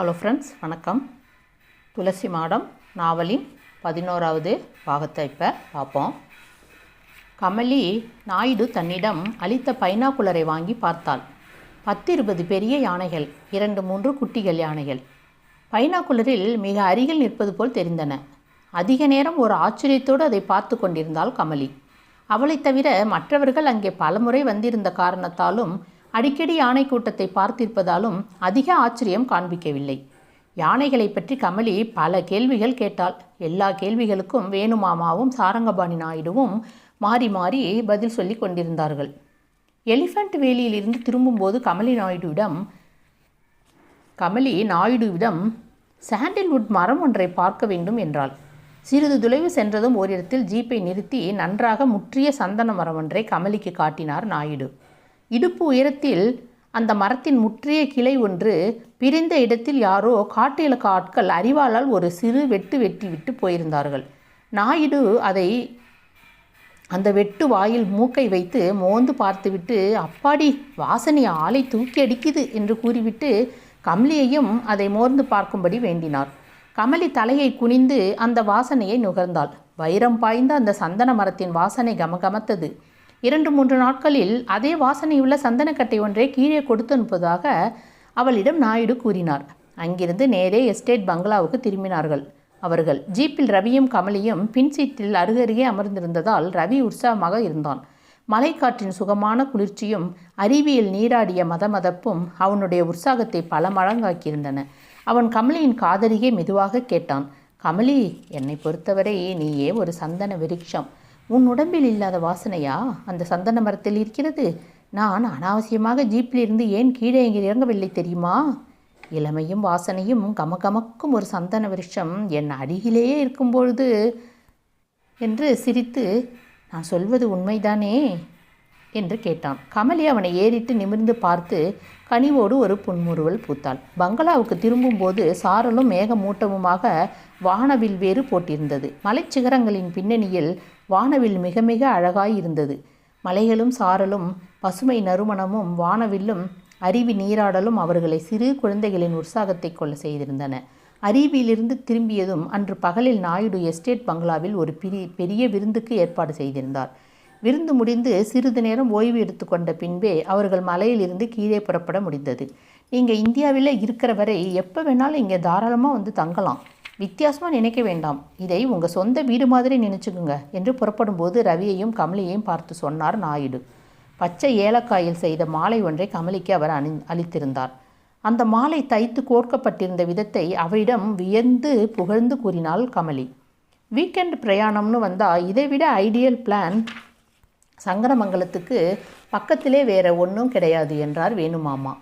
Hello friends வணக்கம். துளசி மாடம் நாவலின் பதினோராவது பாகத்தை இப்போ பார்ப்போம். கமலி நாயுடு தன்னிடம் அளித்த பைனாக்குலரை வாங்கி பார்த்தாள். பத்து இருபது பெரிய யானைகள் இரண்டு மூன்று குட்டிகள் யானைகள். பைனாக்குலரில் மிக அருகில் நிற்பது போல் தெரிந்தன. அதிக நேரம் ஒரு ஆச்சரியத்தோடு அதை பார்த்து கொண்டிருந்தாள் கமலி. அவளைத் தவிர மற்றவர்கள் அங்கே பலமுறை வந்திருந்த காரணத்தாலும் அடிக்கடி யானை கூட்டத்தை பார்த்திருப்பதாலும் அதிக ஆச்சரியம் காண்பிக்கவில்லை. யானைகளை பற்றி கமலி பல கேள்விகள் கேட்டாள். எல்லா கேள்விகளுக்கும் வேணுமாமாவும் சாரங்கபாணி நாயுடுவும் மாறி மாறி பதில் சொல்லி கொண்டிருந்தார்கள். எலிஃபண்ட் வேலியிலிருந்து திரும்பும்போது கமலி நாயுடுவிடம் கமலி நாயுடுவிடம் சாண்டில்வுட் மரம் ஒன்றை பார்க்க வேண்டும் என்றாள். சிறிது தொலைவு சென்றதும் ஓரிடத்தில் ஜீப்பை நிறுத்தி நன்றாக முற்றிய சந்தன மரம் ஒன்றை கமலிக்கு காட்டினார் நாயுடு. இடுப்பு உயரத்தில் அந்த மரத்தின் முற்றிய கிளை ஒன்று பிரிந்த இடத்தில் யாரோ காட்டு இலக்க ஆட்கள் அறிவாளால் ஒரு சிறு வெட்டு வெட்டி விட்டு போயிருந்தார்கள். நாயுடு அதை அந்த வெட்டு வாயில் மூக்கை வைத்து மோந்து பார்த்துவிட்டு அப்பாடி வாசனை ஆளை தூக்கி அடிக்குது என்று கூறிவிட்டு கமலியையும் அதை மோர்ந்து பார்க்கும்படி வேண்டினார். கமலி தலையை குனிந்து அந்த வாசனையை நுகர்ந்தாள். வைரம் பாய்ந்த அந்த சந்தன மரத்தின் வாசனை கமகமத்தது. இரண்டு மூன்று நாட்களில் அதே வாசனையுள்ள சந்தனக்கட்டை ஒன்றை கீழே கொடுத்து அனுப்புவதாக அவளிடம் நாயுடு கூறினார். அங்கிருந்து நேரே எஸ்டேட் பங்களாவுக்கு திரும்பினார்கள். அவர்கள் ஜீப்பில் ரவியும் கமலியும் பின் சீட்டில் அருகருகே அமர்ந்திருந்ததால் ரவி உற்சாகமாக இருந்தான். மலைக்காற்றின் சுகமான குளிர்ச்சியும் அறிவியல் நீராடிய மதமதப்பும் அவனுடைய உற்சாகத்தை பல மடங்காக்கியிருந்தன. அவன் கமலியின் காதலியே மெதுவாக கேட்டான். கமலி என்னை பொறுத்தவரை நீயே ஒரு சந்தன விருட்சம். உன் உடம்பில் இல்லாத வாசனையா? அந்த சந்தன மரத்தில் இருக்கிறது. நான் அனாவசியமாக ஜீப்பிலிருந்து ஏன் கீழே இங்கே இறங்கவில்லை தெரியுமா? இளமையும் வாசனையும் கமகமக்கும் ஒரு சந்தன விருஷம் என் அருகிலேயே இருக்கும்பொழுது என்று சிரித்து நான் சொல்வது உண்மைதானே? என்று கேட்டான். கமலி அவனை ஏறிட்டு நிமிர்ந்து பார்த்து கனிவோடு ஒரு புன்முறுவல் பூத்தாள். பங்களாவுக்கு திரும்பும்போது சாரலும் மேகமூட்டமுமாக வானவில் வேறு போட்டிருந்தது. மலைச்சிகரங்களின் பின்னணியில் வானவில் மிக மிக அழகாய் இருந்தது. மலைகளும் சாரலும் பசுமை நறுமணமும் வானவில்லும் அருவி நீராடலும் அவர்களை சிறு குழந்தைகளின் உற்சாகத்தை கொள்ள செய்திருந்தன. அருவியிலிருந்து திரும்பியதும் அன்று பகலில் நாயுடு எஸ்டேட் பங்களாவில் ஒரு பெரிய பெரிய விருந்துக்கு ஏற்பாடு செய்திருந்தார். விருந்து முடிந்து சிறிது நேரம் ஓய்வு எடுத்துக்கொண்ட பின்பே அவர்கள் மலையிலிருந்து கீழே புறப்பட முடிந்தது. நீங்கள் இந்தியாவில் இருக்கிற வரை எப்போ வேணாலும் இங்கே தாராளமாக வந்து தங்கலாம். வித்தியாசமாக நினைக்க வேண்டாம். இதை உங்கள் சொந்த வீடு மாதிரி நினச்சிக்குங்க என்று புறப்படும்போது ரவியையும் கமலியையும் பார்த்து சொன்னார் நாயுடு. பச்சை ஏலக்காயில் செய்த மாலை ஒன்றை கமலிக்கு அவர் அணி அளித்திருந்தார். அந்த மாலை தைத்து கோர்க்கப்பட்டிருந்த விதத்தை அவரிடம் வியந்து புகழ்ந்து கூறினாள் கமலி. வீக்கெண்ட் பிரயாணம்னு வந்தால் இதைவிட ஐடியல் பிளான் சங்கரமங்கலத்துக்கு பக்கத்திலே வேற ஒன்றும் கிடையாது என்றார் வேணுமாமா.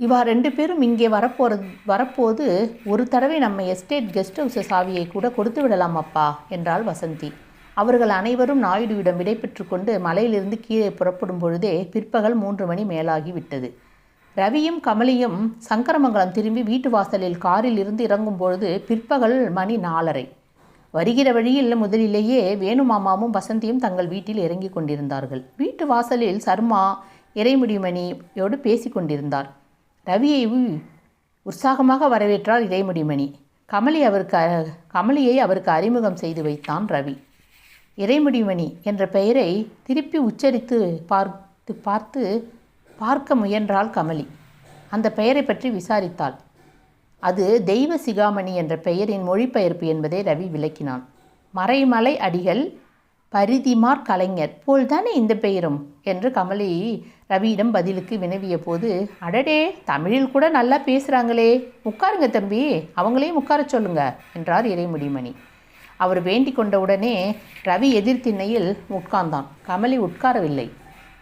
இவா ரெண்டு பேரும் இங்கே வரப்போறது வரப்போது ஒரு தடவை நம்ம எஸ்டேட் கெஸ்ட் ஹவுஸ் சாவியை கூட கொடுத்து விடலாம் அப்பா என்றாள் வசந்தி. அவர்கள் அனைவரும் நாயுடுவிடம் விடைபெற்று கொண்டு மலையிலிருந்து கீழே புறப்படும் பொழுதே பிற்பகல் மூன்று மணி மேலாகிவிட்டது ரவியும் கமலியும் சங்கரமங்கலம் திரும்பி வீட்டு வாசலில் காரில் இருந்து இறங்கும் பொழுது பிற்பகல் மணி நாலரை. வருகிற வழியில் முதலிலேயே வேணுமாமாவும் வசந்தியும் தங்கள் வீட்டில் இறங்கி கொண்டிருந்தார்கள். வீட்டு வாசலில் சர்மா இறைமுடிமணியோடு பேசி கொண்டிருந்தார். ரவியை உற்சாகமாக வரவேற்றார் இறைமுடிமணி. கமலி அவருக்கு கமலியை அவருக்கு அறிமுகம் செய்து வைத்தான் ரவி. இறைமுடிமணி என்ற பெயரை திருப்பி உச்சரித்து பார்த்து பார்த்து பார்க்க முயன்றாள் கமலி. அந்த பெயரை பற்றி விசாரித்தாள். அது தெய்வ சிகாமணி என்ற பெயரின் மொழிபெயர்ப்பு என்பதை ரவி விளக்கினான். மறைமலை அடிகள் பரிதிமார் கலைஞர் போல்தானே இந்த பெயரும் என்று கமலி ரவியிடம் பதிலுக்கு வினவிய போது அடடே தமிழில் கூட நல்லா பேசுகிறாங்களே உட்காருங்க தம்பி அவங்களையும் உட்கார சொல்லுங்க என்றார் இறைமுடிமணி. அவர் வேண்டிக்கொண்ட உடனே ரவி எதிர்த்திண்ணையில் உட்கார்ந்தான். கமலி உட்காரவில்லை.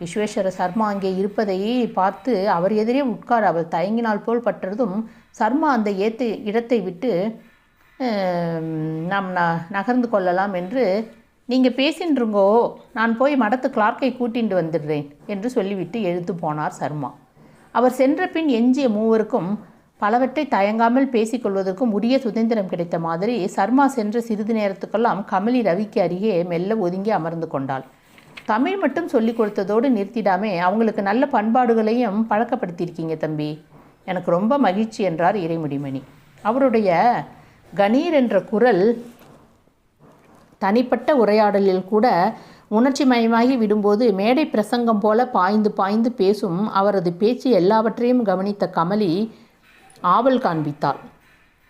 விஸ்வேஸ்வர சர்மா அங்கே இருப்பதை பார்த்து அவர் எதிரே உட்கார அவள் தயங்கினால் போல் பட்டதும் சர்மா அந்த ஏத்து இடத்தை விட்டு நாம் ந நகர்ந்து கொள்ளலாம் என்று நீங்கள் பேசின்றுங்கோ நான் போய் மடத்து கிளார்க்கை கூட்டிட்டு வந்துடுறேன் என்று சொல்லிவிட்டு எழுத்து போனார் சர்மா. அவர் சென்ற பின் எஞ்சிய மூவருக்கும் பலவற்றை தயங்காமல் பேசிக்கொள்வதற்கும் உரிய சுதந்திரம் கிடைத்த மாதிரி சர்மா சென்ற சிறிது நேரத்துக்கெல்லாம் கமலி ரவிக்கு அருகே மெல்ல ஒதுங்கி அமர்ந்து கொண்டாள். தமிழ் மட்டும் சொல்லிக் கொடுத்ததோடு நிறுத்திடாமே அவங்களுக்கு நல்ல பண்பாடுகளையும் பழக்கப்படுத்தியிருக்கீங்க தம்பி. எனக்கு ரொம்ப மகிழ்ச்சி என்றார் இறைமுடிமணி. அவருடைய கணீர் என்ற குரல் தனிப்பட்ட உரையாடலில் கூட உணர்ச்சி மயமாகி விடும்போது மேடை பிரசங்கம் போல பாய்ந்து பாய்ந்து பேசும் அவரது பேச்சு எல்லாவற்றையும் கவனித்த கமலி ஆவல் காண்பித்தாள்.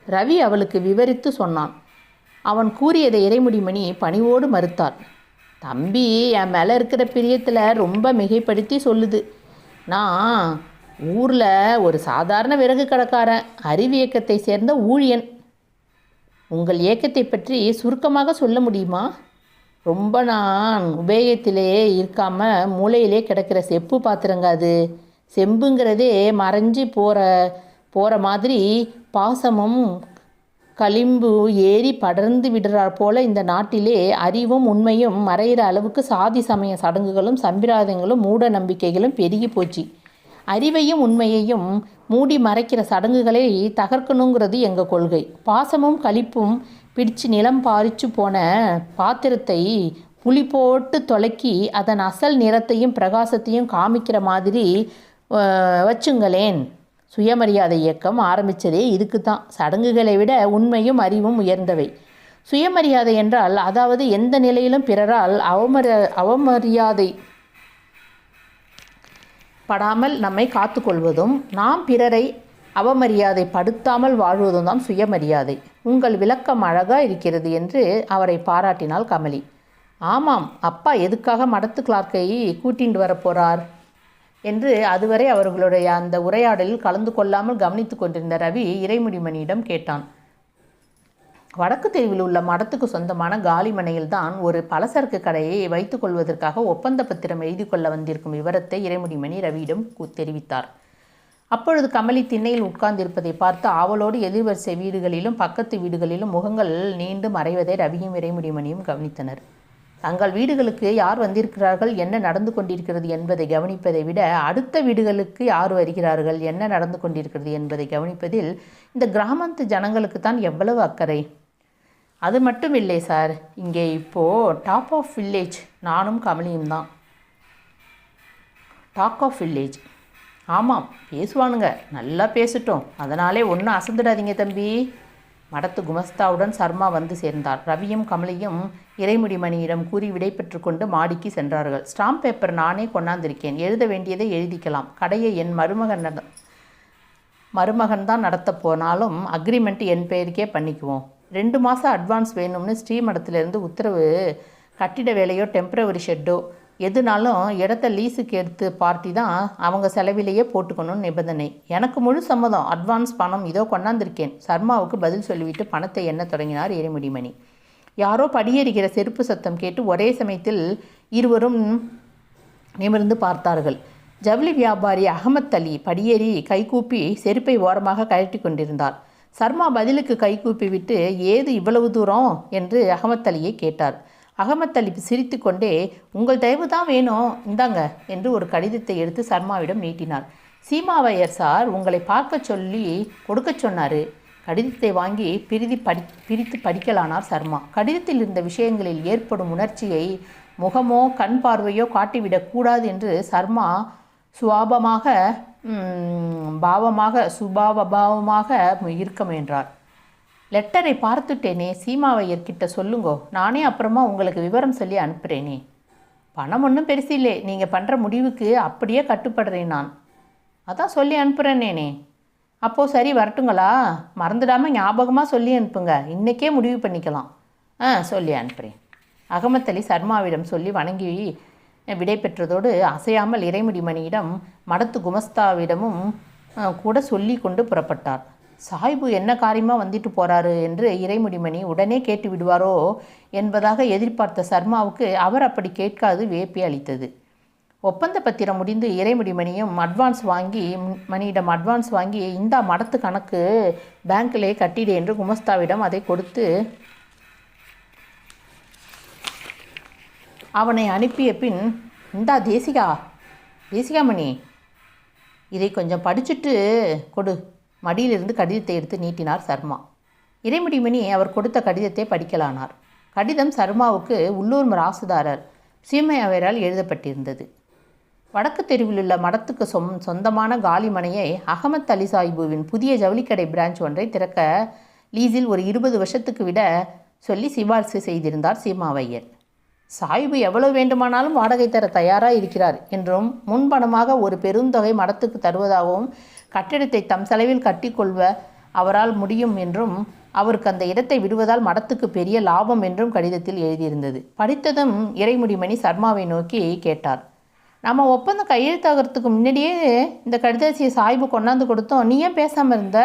ரவி அவளுக்கு விவரித்து சொன்னான். அவன் கூறியதை இறைமுடிமணி பணிவோடு மறுத்தாள். தம்பி என் மேலே இருக்கிற பிரியத்தில் ரொம்ப மிகைப்படுத்தி சொல்லுது. நான் ஊரில் ஒரு சாதாரண விறகு கடைக்காரன் அறிவு இயக்கத்தை சேர்ந்த ஊழியன். உங்கள் இயக்கத்தை பற்றி சுருக்கமாக சொல்ல முடியுமா? ரொம்ப நான் உபயோகத்திலேயே இருக்காமல் மூளையிலே கிடக்கிற செப்பு பாத்திரங்க அது. செம்புங்கிறதே மறைஞ்சு போகிற போகிற மாதிரி பாசமும் களிம்பு ஏறி படர்ந்து விடுறார் போல இந்த நாட்டிலே அறிவும் உண்மையும் மறையிற அளவுக்கு சாதி சமய சடங்குகளும் சம்பிராதங்களும் மூட நம்பிக்கைகளும் பெருகி போச்சு. அறிவையும் உண்மையையும் மூடி மறைக்கிற சடங்குகளை தகர்க்கணுங்கிறது எங்கள் கொள்கை. பாசமும் களிப்பும் பிடிச்சு நிலம் பாரிச்சு போன பாத்திரத்தை புளி போட்டு தொலைக்கி அதன் அசல் நிறத்தையும் பிரகாசத்தையும் காமிக்கிற மாதிரி வச்சுங்களேன். சுயமரியாதை இயக்கம் ஆரம்பித்ததே இதுக்கு தான் சடங்குகளை விட உண்மையும் அறிவும் உயர்ந்தவை. சுயமரியாதை என்றால் அதாவது எந்த நிலையிலும் பிறரால் அவமர அவமரியாதை படாமல் நம்மை காத்துக்கொள்வதும் நாம் பிறரை அவமரியாதை படுத்தாமல் வாழ்வதும் தான் சுயமரியாதை. உங்கள் விளக்கம் அழகாக இருக்கிறது என்று அவரை பாராட்டினாள் கமலி. ஆமாம் அப்பா எதுக்காக மடத்து கிளார்க்கை கூட்டிண்டு வரப்போகிறார் என்று அதுவரை அவர்களுடைய அந்த உரையாடலில் கலந்து கொள்ளாமல் கவனித்து கொண்டிருந்த ரவி இறைமுடிமணியிடம் கேட்டான். வடக்கு தெருவில் உள்ள மடத்துக்கு சொந்தமான காலிமனையில் தான் ஒரு பலசரக்கு கடையை வைத்துக் கொள்வதற்காக ஒப்பந்த பத்திரம் எழுதி கொள்ள வந்திருக்கும் விவரத்தை இறைமுடிமணி ரவியிடம் தெரிவித்தார். அப்பொழுது கமலி திண்ணையில் உட்கார்ந்திருப்பதை பார்த்து ஆவலோடு எதிர்வரிசை வீடுகளிலும் பக்கத்து வீடுகளிலும் முகங்கள் நீண்டு மறைவதை ரவியும் இறைமுடிமணியும் கவனித்தனர். தங்கள் வீடுகளுக்கு யார் வந்திருக்கிறார்கள் என்ன நடந்து கொண்டிருக்கிறது என்பதை கவனிப்பதை விட அடுத்த வீடுகளுக்கு யார் வருகிறார்கள் என்ன நடந்து கொண்டிருக்கிறது என்பதை கவனிப்பதில் இந்த கிராமத்து ஜனங்களுக்கு தான் எவ்வளவு அக்கறை. அது மட்டும் இல்லை சார். இங்கே இப்போது டாப் ஆஃப் வில்லேஜ் நானும் கமலியும் தான். டாக் ஆஃப் வில்லேஜ் ஆமாம் பேசுவானுங்க. நல்லா பேசிட்டோம். அதனாலே ஒன்றும் அசந்துடாதீங்க தம்பி. மடத்து குமஸ்தாவுடன் சர்மா வந்து சேர்ந்தார். ரவியும் கமலியும் இறைமுடிமணியிடம் கூறி விடை கொண்டு மாடிக்கு சென்றார்கள். ஸ்டாம்ப் பேப்பர் நானே கொண்டாந்திருக்கேன். எழுத வேண்டியதை எழுதிக்கலாம். கடையை என் மருமகன் நட மருமகன் தான் நடத்த போனாலும் அக்ரிமெண்ட் என் பெயருக்கே பண்ணிக்குவோம். ரெண்டு மாதம் அட்வான்ஸ் வேணும்னு ஸ்ரீமடத்திலேருந்து உத்தரவு கட்டிட வேலையோ டெம்பரவரி ஷெட்டோ எதுனாலும் இடத்த லீஸுக்கு எடுத்து பார்ட்டி தான் அவங்க செலவிலேயே போட்டுக்கணும்னு நிபந்தனை. எனக்கு முழு சம்மதம். அட்வான்ஸ் பணம் இதோ கொண்டாந்திருக்கேன். சர்மாவுக்கு பதில் சொல்லிவிட்டு பணத்தை எண்ண தொடங்கினார் இறைமுடிமணி யாரோ படியேறுகிற செருப்பு சத்தம் கேட்டு ஒரே சமயத்தில் இருவரும் நிமிர்ந்து பார்த்தார்கள். ஜவுளி வியாபாரி அகமத் அலி படியேறி கைகூப்பி செருப்பை ஓரமாக கழட்டி கொண்டிருந்தார். சர்மா பதிலுக்கு கை கூப்பிவிட்டு ஏது இவ்வளவு தூரம்? என்று அகமத் அலியை கேட்டார். அகமத் அலி சிரித்துக்கொண்டே உங்கள் தயவு தான் வேணும் இந்தாங்க என்று ஒரு கடிதத்தை எடுத்து சர்மாவிடம் நீட்டினார். சீமாவையர் சார் உங்களை பார்க்க சொல்லி கொடுக்கச் சொன்னார். கடிதத்தை வாங்கி பிரிதி படி பிரித்து படிக்கலானார் சர்மா. கடிதத்தில் இருந்த விஷயங்களில் ஏற்படும் உணர்ச்சியை முகமோ கண் பார்வையோ காட்டிவிடக்கூடாது என்று சர்மா சுவாபமாக பாவமாக சுபாவபாவமாக இருக்க முயன்றார் லெட்டரை பார்த்துட்டேனே சீமாவையர்கிட்ட சொல்லுங்கோ நானே அப்புறமா உங்களுக்கு விவரம் சொல்லி அனுப்புகிறேனே பணம் ஒன்றும் பெருசு இல்லை நீங்கள் பண்ணுற முடிவுக்கு அப்படியே கட்டுப்படுறேன் நான். அதான் சொல்லி அனுப்புகிறேனேனே அப்போது சரி வரட்டுங்களா? மறந்துடாமல் ஞாபகமாக சொல்லி அனுப்புங்க. இன்றைக்கே முடிவு பண்ணிக்கலாம். ஆ சொல்லி அனுப்புகிறேன் அகமத்தலி சர்மாவிடம் சொல்லி வணங்கி விடை பெற்றதோடு அசையாமல் இறைமுடிமணியிடம் மடத்து குமஸ்தாவிடமும் கூட சொல்லி கொண்டு புறப்பட்டார். சாய்பு என்ன காரியமாக வந்துட்டு போகிறாரு என்று இறைமுடிமணி உடனே கேட்டு விடுவாரோ என்பதாக எதிர்பார்த்த சர்மாவுக்கு அவர் அப்படி கேட்காது வேப்பி அளித்தது. ஒப்பந்த பத்திரம் முடிந்து இறைமுடிமணியும் அட்வான்ஸ் வாங்கி மணியிடம் அட்வான்ஸ் வாங்கி இந்த மடத்து கணக்கு பேங்க்கிலே கட்டிடு என்று குமஸ்தாவிடம் அதை கொடுத்து அவனை அனுப்பிய பின் இந்தா தேசிகா தேசிகாமணி இதை கொஞ்சம் படிச்சுட்டு கொடு. மடியிலிருந்து கடிதத்தை எடுத்து நீட்டினார் சர்மா. இறைமுடிமணி அவர் கொடுத்த கடிதத்தை படிக்கலானார். கடிதம் சர்மாவுக்கு உள்ளூர் ராசுதாரர் சீமையவரால் எழுதப்பட்டிருந்தது. வடக்கு தெருவில் உள்ள மடத்துக்கு சொம் சொந்தமான காலி மனையை அகமத் அலி சாஹிபுவின் புதிய ஜவுளிக்கடை பிரான்ச் ஒன்றை திறக்க லீஸில் ஒரு இருபது வருஷத்துக்கு விட சொல்லி சிபாரிசு செய்திருந்தார் சீமாவையர். சாய்பு எவ்வளவு வேண்டுமானாலும் வாடகை தர தயாராக இருக்கிறார் என்றும் முன்பணமாக ஒரு பெருந்தொகை மடத்துக்கு தருவதாகவும் கட்டிடத்தை தம் செலவில் கட்டிக்கொள்வ அவரால் முடியும் என்றும் அவருக்கு அந்த இடத்தை விடுவதால் மடத்துக்கு பெரிய லாபம் என்றும் கடிதத்தில் எழுதியிருந்தது. படித்ததும் இறைமுடிமணி சர்மாவை நோக்கி கேட்டார். நம்ம ஒப்பந்தம் கையெழுத்தாகிறதுக்கு முன்னாடியே இந்த கடிதத்தை சாய்பு கொண்டாந்து கொடுத்தோம். நீ ஏன் பேசாமல் இருந்த?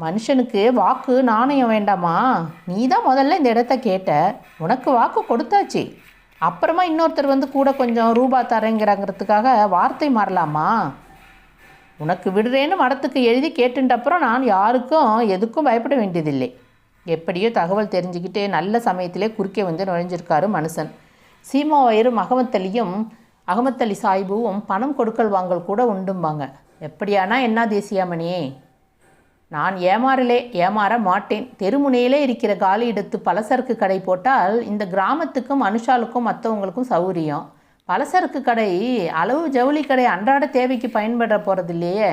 மனுஷனுக்கு வாக்கு நாணயம் வேண்டாமா? நீ தான் முதல்ல இந்த இடத்த கேட்ட. உனக்கு வாக்கு கொடுத்தாச்சு. அப்புறமா இன்னொருத்தர் வந்து கூட கொஞ்சம் ரூபா தரேங்கிறாங்கிறதுக்காக வார்த்தை மாறலாமா? உனக்கு விடுறேன்னு மடத்துக்கு எழுதி கேட்டுட்டப்புறம் நான் யாருக்கும் எதுக்கும் பயப்பட வேண்டியதில்லை. எப்படியோ தகவல் தெரிஞ்சுக்கிட்டு நல்ல சமயத்திலே குறுக்கே வந்து நுழைஞ்சிருக்காரு மனுஷன். சீமா அகமத்தலியும் அகமத்தலி சாய்புவும் அகமத் பணம் கொடுக்கல் வாங்கல் கூட உண்டும்பாங்க. எப்படியானா என்ன தேசியாமணியே? நான் ஏமாறலே ஏமாற மாட்டேன். தெருமுனையிலே இருக்கிற காலி எடுத்து பலசரக்கு கடை போட்டால் இந்த கிராமத்துக்கும் அனுஷாலுக்கும் மற்றவங்களுக்கும் சௌகரியம். பலசரக்கு கடை அளவு ஜவுளி கடை அன்றாட தேவைக்கு பயன்பட போகிறது இல்லையே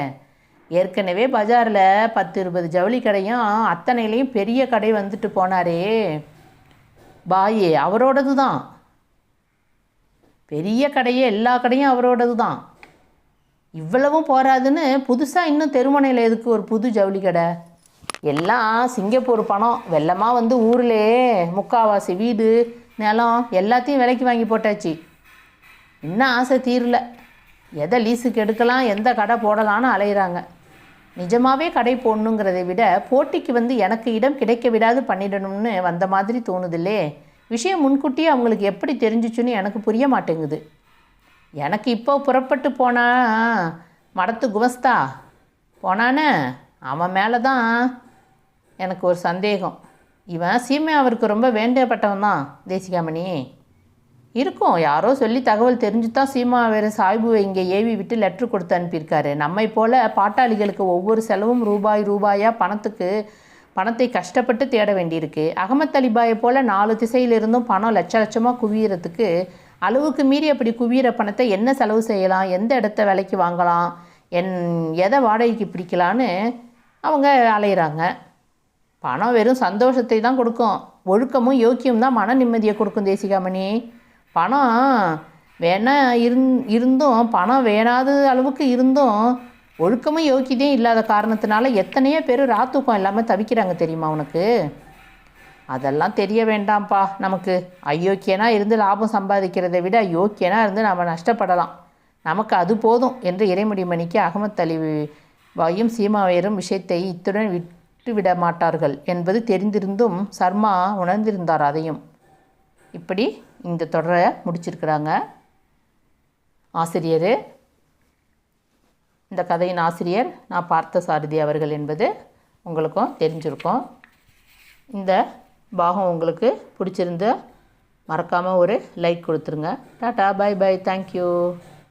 ஏற்கனவே பஜாரில் பத்து இருபது ஜவுளி கடையும் அத்தனையிலையும் பெரிய கடை வந்துட்டு போனாரே. பாயே அவரோடது தான் பெரிய கடையே எல்லா கடையும் அவரோடது தான் இவ்வளவும் போராதுன்னு புதுசாக இன்னும் தெருமனையில் எதுக்கு ஒரு புது ஜவுளி கடை? எல்லாம் சிங்கப்பூர் பணம். வெள்ளமாக வந்து ஊரிலே முக்காவாசி வீடு நிலம் எல்லாத்தையும் விலைக்கு வாங்கி போட்டாச்சு. இன்னும் ஆசை தீரல. எதை லீஸுக்கு எடுக்கலாம் எந்த கடை போடலான்னு அலையிறாங்க. நிஜமாகவே கடை போடணுங்கிறதை விட போட்டிக்கு வந்து எனக்கு இடம் கிடைக்க விடாது பண்ணிடணும்னு வந்த மாதிரி தோணுதில்லே விஷயம் முன்கூட்டியே அவங்களுக்கு எப்படி தெரிஞ்சிச்சுன்னு எனக்கு புரிய மாட்டேங்குது. எனக்கு இப்போ புறப்பட்டு போனா மடத்து குவஸ்தா. போனானே அவன் மேலே தான் எனக்கு ஒரு சந்தேகம். இவன் சீமை அவருக்கு ரொம்ப வேண்டப்பட்டவன் தான் தேசிகாமணி. இருக்கும் யாரோ சொல்லி தகவல் தெரிஞ்சு தான் சீமா வேறு சாய்புவை இங்கே ஏவி விட்டு லெட்ரு கொடுத்து அனுப்பியிருக்காரு. நம்மை போல பாட்டாளிகளுக்கு ஒவ்வொரு செலவும் ரூபாய் ரூபாயாக பணத்துக்கு பணத்தை கஷ்டப்பட்டு தேட வேண்டியிருக்கு. அகமத் அலிபாயை போல் நாலு திசையிலிருந்தும் பணம் லட்ச லட்சமாக குவியறதுக்கு அளவுக்கு மீறி அப்படி குவியிற பணத்தை என்ன செலவு செய்யலாம்? எந்த இடத்த விலைக்கு வாங்கலாம்? என் எதை வாடகைக்கு பிடிக்கலான்னு அவங்க அலையிறாங்க. பணம் வெறும் சந்தோஷத்தை தான் கொடுக்கும். ஒழுக்கமும் யோக்கியம் தான் மன நிம்மதியை கொடுக்கும் தேசிகாமணி. பணம் வேணா இருந் இருந்தும் பணம் வேணாத அளவுக்கு இருந்தும் ஒழுக்கமும் யோக்கியதையும் இல்லாத காரணத்தினால எத்தனையோ பேர் ராத்தூக்கம் இல்லாமல் தவிக்கிறாங்க தெரியுமா உனக்கு? அதெல்லாம் தெரிய வேண்டாம்ப்பா. நமக்கு அயோக்கியனா இருந்து லாபம் சம்பாதிக்கிறதை விட யோக்கியனாக இருந்து நாம் நஷ்டப்படலாம். நமக்கு அது போதும் என்று இறைமுடிமணிக்கு அகமத் அலி வாயும் சீமாவையரும் விஷயத்தை இத்துடன் விட்டுவிட மாட்டார்கள் என்பது தெரிந்திருந்தும் சர்மா உணர்ந்திருந்தார் அதையும். இப்படி இந்த தொடரை முடிச்சிருக்கிறாங்க. ஆசிரியர். இந்த கதையின் ஆசிரியர் நான் பார்த்த சாரதி அவர்கள் என்பது உங்களுக்கும் தெரிஞ்சிருக்கும். இந்த பாகம் உங்களுக்கு பிடிச்சிருந்த மறக்காமல் ஒரு லைக் கொடுத்துருங்க. Tata bye by thank you